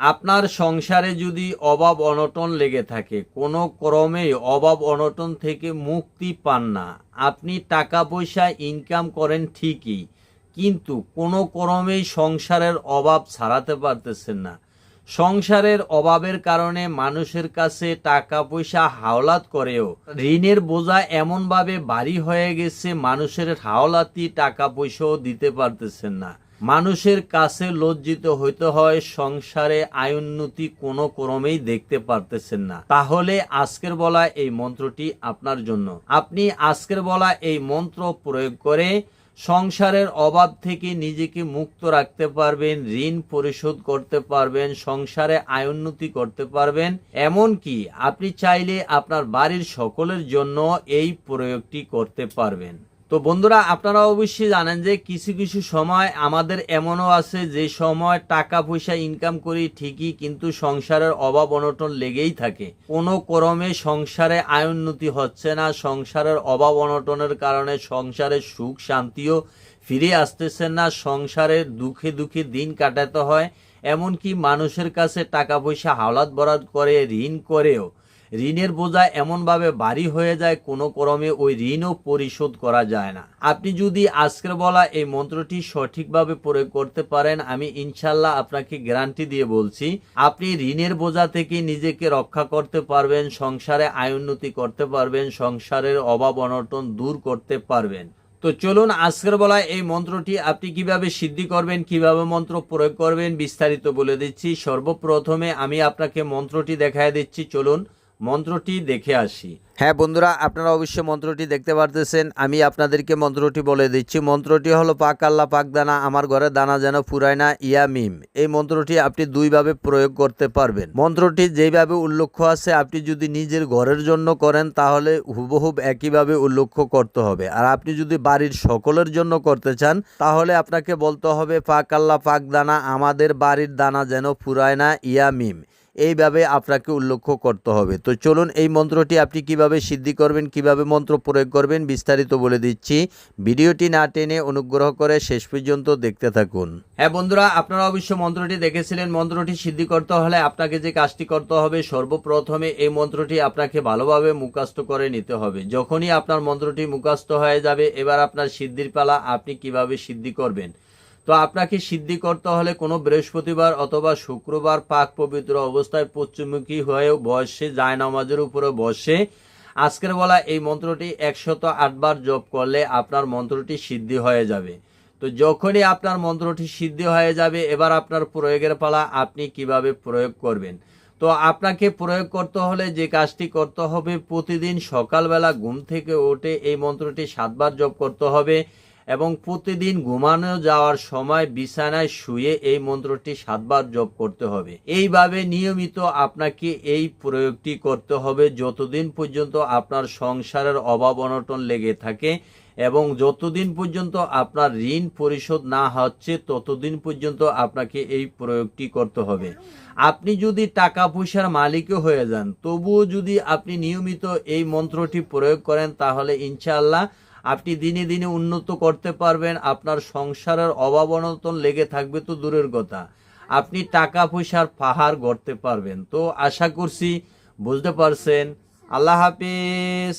আপনার সংসারে যদি অভাব অনটন লেগে থাকে, কোনো ক্রমেই অভাব অনটন থেকে মুক্তি পান না। আপনি টাকা পয়সা ইনকাম করেন ঠিকই, কিন্তু কোনো ক্রমেই সংসারের অভাব ছাড়াতে পারতেছেন না। সংসারের অভাবের কারণে মানুষের কাছে টাকা পয়সা হাওলাত করেও ঋণের বোঝা এমনভাবে ভারী হয়ে গেছে, মানুষের হাওলাতি টাকা পয়সাও দিতে পারতেছেন না। মানুষের কাছে লজ্জিত হইতে হয় সংসারে আয়োন্নতি কোনো ক্রমেই দেখতে পারতেছেন না। তাহলে আজকের বলা এই মন্ত্রটি আপনার জন্য। আপনি আজকের বলা এই মন্ত্র প্রয়োগ করে সংসারের অভাব থেকে নিজেকে মুক্ত রাখতে পারবেন, ঋণ পরিশোধ করতে পারবেন, সংসারে আয়োন্নতি করতে পারবেন। এমনকি আপনি চাইলে আপনার বাড়ির সকলের জন্য এই প্রয়োগটি করতে পারবেন। তো বন্ধুরা, আপনারা অবশ্যই জানেন যে কিছু কিছু সময় আমাদের এমনও আছে যে সময় টাকা পয়সা ইনকাম করি ঠিকই, কিন্তু সংসারের অভাব অনটন লেগেই থাকে। কোনো ক্রমে সংসারে আয়োন্নতি হচ্ছে না, সংসারের অভাব অনটনের কারণে সংসারের সুখ শান্তিও ফিরে আসতেছে না সংসারের দুঃখে দুঃখে দিন কাটাতে হয়, এমনকি মানুষের কাছে টাকা পয়সা হাওলাত বরাদ করে, ঋণ করেও। ঋণের বোঝা এমনভাবে ভারী হয়ে যায় কোনো ক্রমে ওই ঋণও পরিশোধ করা যায় না। আপনি যদি আজকের বলা এই মন্ত্রটি সঠিকভাবে প্রয়োগ করতে পারেন, আমি ইনশাল্লাহ আপনাকে গ্যারান্টি দিয়ে বলছি, আপনি ঋণের বোঝা থেকে নিজেকে রক্ষা করতে পারবেন, সংসারে আয়োন্নতি করতে পারবেন, সংসারের অভাব অনটন দূর করতে পারবেন। তো চলুন আজকের বলা এই মন্ত্রটি আপনি কীভাবে সিদ্ধি করবেন, কীভাবে মন্ত্র প্রয়োগ করবেন বিস্তারিত বলে দিচ্ছি। সর্বপ্রথমে আমি আপনাকে মন্ত্রটি দেখায় দিচ্ছি, চলুন মন্ত্রটি দেখে আসি। হ্যাঁ বন্ধুরা, আপনারা অবশ্যই মন্ত্রটি দেখতে পারতেছেন। আমি আপনাদেরকে মন্ত্রটি বলে দিচ্ছি। মন্ত্রটি হলো, পাক আল্লাহ, পাক দানা, আমার ঘরে দানা যেন ফুরায় না ইয়া মিম এই মন্ত্রটি আপনি দুইভাবে প্রয়োগ করতে পারবেন। মন্ত্রটি যেভাবে উল্লেখ আছে, আপনি যদি নিজের ঘরের জন্য করেন, তাহলে হুবহুব একইভাবে উল্লেখ করতে হবে। আর আপনি যদি বাড়ির সকলের জন্য করতে চান, তাহলে আপনাকে বলতে হবে, পাক আল্লাহ, পাক দানা, আমাদের বাড়ির দানা যেন ফুরায় না ইয়া মিম এইভাবে আপনাকে উল্লেখ করতে হবে। তো চলুন এই মন্ত্রটি আপনি কীভাবে সিদ্ধি করবেন, কীভাবে মন্ত্র প্রয়োগ করবেন বিস্তারিত বলে দিচ্ছি। ভিডিওটি না টেনে অনুগ্রহ করে শেষ পর্যন্ত দেখতে থাকুন। হ্যাঁ বন্ধুরা, আপনারা অবশ্য মন্ত্রটি দেখেছিলেন। মন্ত্রটি সিদ্ধি করতে হলে আপনাকে যে কাজটি করতে হবে, সর্বপ্রথমে এই মন্ত্রটি আপনাকে ভালোভাবে মুখাস্ত করে নিতে হবে। যখনই আপনার মন্ত্রটি মুখাস্ত হয়ে যাবে, এবার আপনার সিদ্ধির পালা আপনি কীভাবে সিদ্ধি করবেন। তো আপনাকে সিদ্ধি করতে হলে কোনো বৃহস্পতিবার অথবা শুক্রবার পাক পবিত্র অবস্থায় পশ্চিমমুখী হয়ে বসে, জায়নামাজের উপরে বসে। আজকের বলা এই মন্ত্রটি একশত আটবার জপ করলে আপনার মন্ত্রটি সিদ্ধি হয়ে যাবে। তো যখনই আপনার মন্ত্রটি সিদ্ধি হয়ে যাবে, এবার আপনার প্রয়োগের পালা আপনি কীভাবে প্রয়োগ করবেন? তো আপনাকে প্রয়োগ করতে হলে যে কাজটি করতে হবে, প্রতিদিন সকালবেলা ঘুম থেকে উঠে এই মন্ত্রটি সাতবার জপ করতে হবে। এবং প্রতিদিন ঘুমানো যাওয়ার সময় বিছানায় শুয়ে এই মন্ত্রটি সাতবার জপ করতে হবে। এইভাবে নিয়মিত আপনাকে এই প্রয়োগটি করতে হবে যতদিন পর্যন্ত আপনার সংসারের অভাব অনটন লেগে থাকে এবং যতদিন পর্যন্ত আপনার ঋণ পরিশোধ না হচ্ছে ততদিন পর্যন্ত আপনাকে এই প্রয়োগটি করতে হবে। আপনি যদি টাকা পয়সার মালিকও হয়ে যান, তবুও যদি আপনি নিয়মিত এই মন্ত্রটি প্রয়োগ করেন, তাহলে ইনশাআল্লাহ আপনি দিনে দিনে উন্নত করতে পারবেন, আপনার সংসারের অভাব অনতন লেগে থাকবে তো দূরের কথা। আপনি টাকা পয়সার পাহাড় গড়তে পারবেন। তো আশা করছি বুঝতে পারছেন। আল্লাহ হাফিজ।